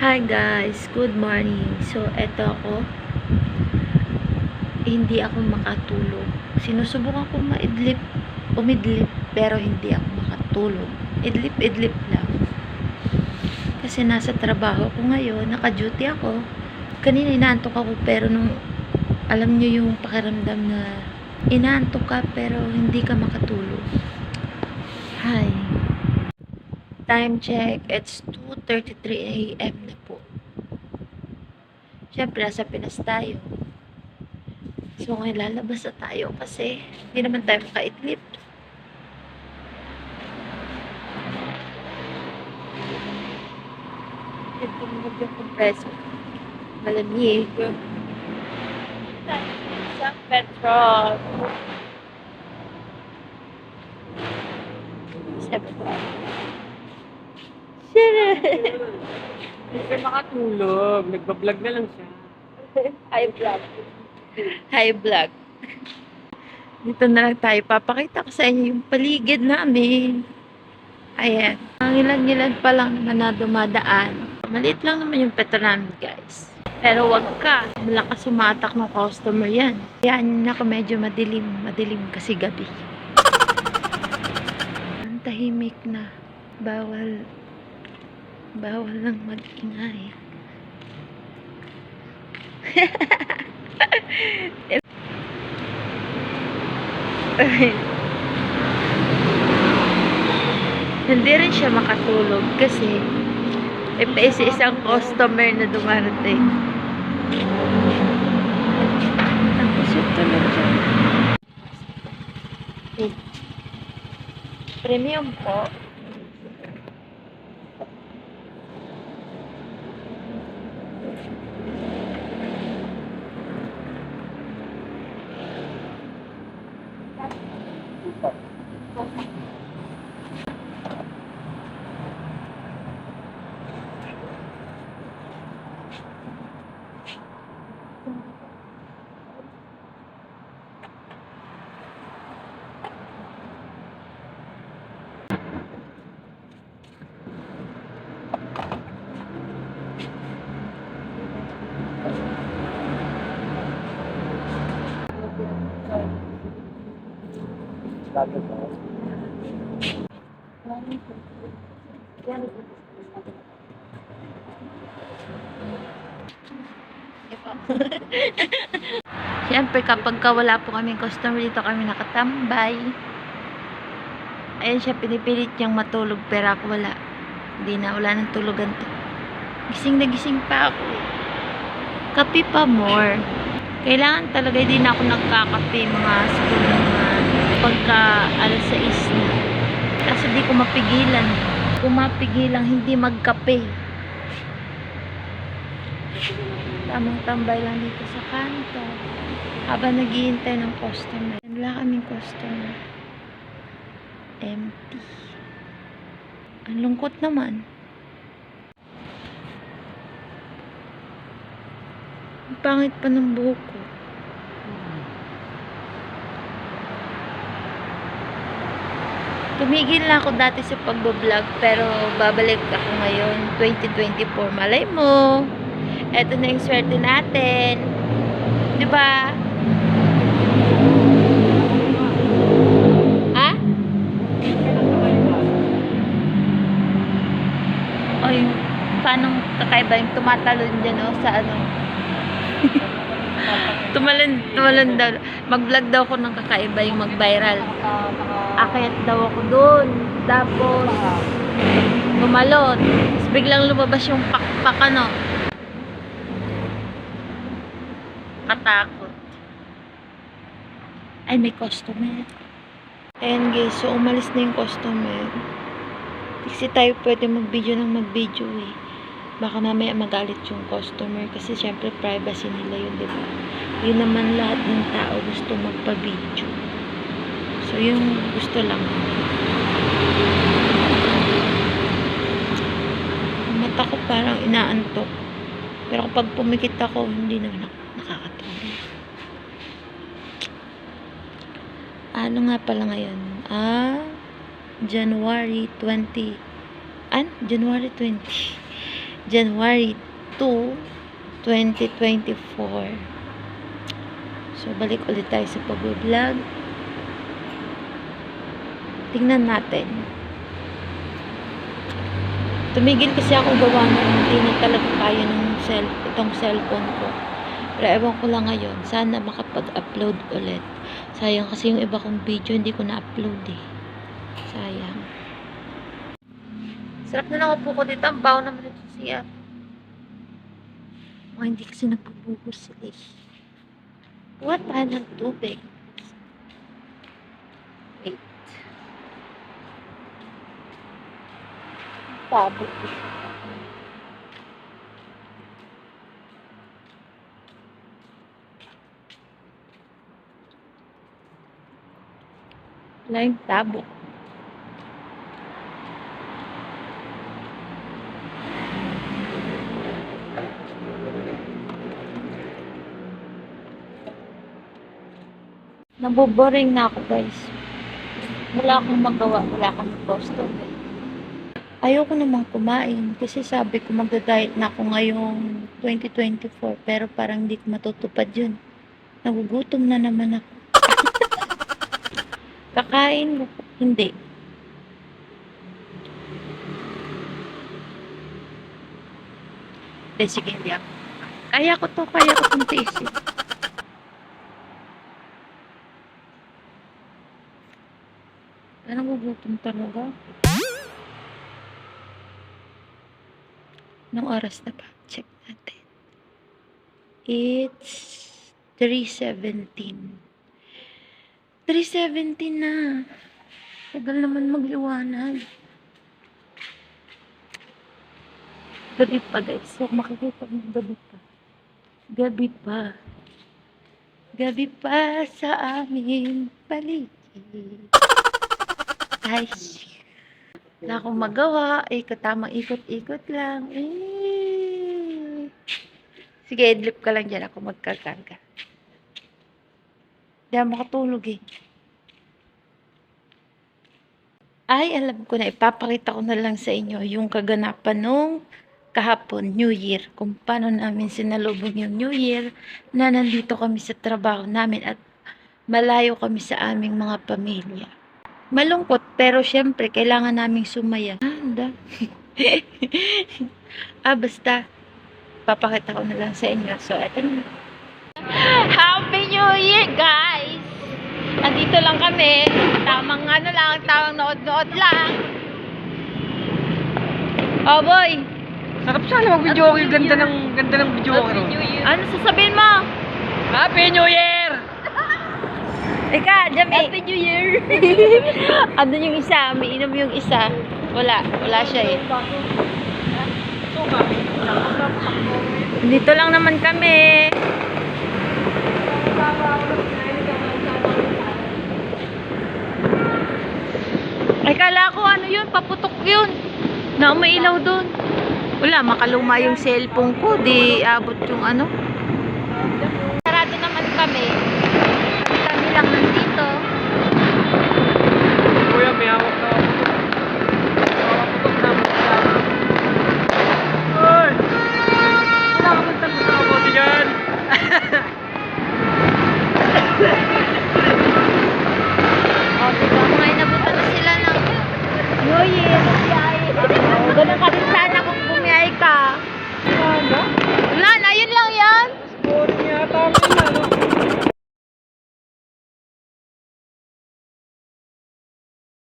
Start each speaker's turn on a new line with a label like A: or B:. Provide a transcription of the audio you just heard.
A: Hi guys, good morning. So, eto ako. Hindi ako makatulog. Sinusubukan ko maidlip, umidlip, pero hindi ako makatulog. Idlip-idlip lang. Kasi nasa trabaho ko ngayon, naka-duty ako. Kanina inaantok ako, pero nung alam nyo yung pakiramdam na inaantok ka, pero hindi ka makatulog. Hi. Time check, it's 2.33 a.m. na po. Siyempre, nasa Pinas tayo. So, ngayon lalabas na tayo kasi hindi naman tayo makaidlip. Ito mo yung compressor. Malamig. Sa petrol. Sa petrol. Shit!
B: Hindi siya makatulog. Nagbablog na lang siya.
A: Hi vlog. Hi vlog. Dito na lang tayo. Papakita ko sa inyo yung paligid namin. Ayan. Ang ilan-ilan pa lang naman na dumadaan. Maliit lang naman yung petro namin, guys. Pero wag ka. Malakas sumatak ng customer yan. Yan ako medyo madilim. Madilim kasi gabi. Ang tahimik na. Bawal. Bawal lang mag-ingay. Hindi rin siya makatulog kasi pa isa-isang customer na dumarating. Tapos yung tulog. Eh, Premium po. あ。Siyempre, kapag ka wala po kami customer dito kami nakatambay. Ayun siya, pinipilit niyang matulog pero ako wala. Hindi na, wala nang tulugan to. Gising na gising pa ako. Kape pa more. Kailangan talaga hindi na ako nagkakape mga siguro pagka alas 6 na. Kasi di ko mapigilan. Kung mapigilan, hindi magkape. Tamang tambay lang dito sa kanto. Habang naghihintay ng customer. Wala kaming customer. Empty. Ang lungkot naman. Ang pangit pa ng buhok ko. Tumigil na ako dati sa pagbablog pero babalik ako ngayon 2024. Malay mo. Eto na yung swerte natin. 'Di ba? Ha? Ay, paano kakaiba yung tumatalon dyan oh, sa ano? tumalon, tumalon daw. Mag-vlog daw ako ng kakaiba yung mag-viral. Akayat daw ako doon. Tapos, tumalon. Biglang lumabas yung pakpak ano. Katakot. Ay, may customer. Ayan guys, so umalis na yung customer. Kasi tayo pwede mag-video ng mag-video eh. Baka mamaya magalit yung customer kasi syempre privacy nila yun, di ba? Yun naman lahat ng tao gusto magpa-video. So, yung gusto lang. Ang mata ko parang inaantok. Pero kapag pumikit ako, hindi naman ako nakakatulog. Ano nga pala ngayon? Ah, January 20. An? January 20. January 2, 2024. So, balik ulit tayo sa pag-vlog. Tingnan natin. Tumigil kasi ako gawa ng hindi na talaga kaya ng cell, itong cellphone ko. Pero ewan ko lang ngayon, sana makapag-upload ulit. Sayang kasi yung iba kong video hindi ko na-upload eh. Sayang. Sarap na lang upo ko dito. Ang baho naman siya. Mga hindi kasi nagpupugos sila eh. Kuha tayo ng tubig. Wait. Tabo. Wala yung tabo. Naboboring na ako guys. Wala akong magawa, wala akong customer. Ayoko namang kumain kasi sabi ko magda-diet na ako ngayong 2024 pero parang hindi ko matutupad yun. Nagugutom na naman ako. Kakain, hindi. Hindi, sige, hindi ako. Kaya ko to, kaya ko itong tiisin. Parang gugutom talaga. Anong oras na ba? Check natin. It's 3.17. 3.17 na. Tagal naman magliwanag. Gabi pa guys. So, makikita mo gabi pa. Gabi pa. Gabi pa sa amin paligid. Ay, wala akong magawa. Eh, katamang ikot-ikot lang. Eh. Sige, idlip ka lang dyan. Ako magkakarga. Hindi ako makatulog eh. Ay, alam ko na. Ipapakita ko na lang sa inyo yung kaganapan nung kahapon, New Year. Kung paano namin sinalubong yung New Year na nandito kami sa trabaho namin at malayo kami sa aming mga pamilya. Malungkot, pero syempre, kailangan naming sumaya. Ah, anda. ah, basta. Papakita ko na lang sa inyo. So, eto na. Happy New Year, guys! Andito lang kami. Tamang ano lang, tamang nood-nood lang. Oh, boy!
B: Sarap sana mag-video okay. Ganda ng, ganda ng video okay.
A: Ano sasabihin mo?
B: Happy New Year!
A: Ika, Jami. Happy New Year! ano yung isa? May inom yung isa. Wala. Wala siya eh. Dito lang naman kami. Ay, kala ko ano yun, paputok yun. Na may ilaw doon. Wala, makaluma yung cellphone ko. Di abot yung ano.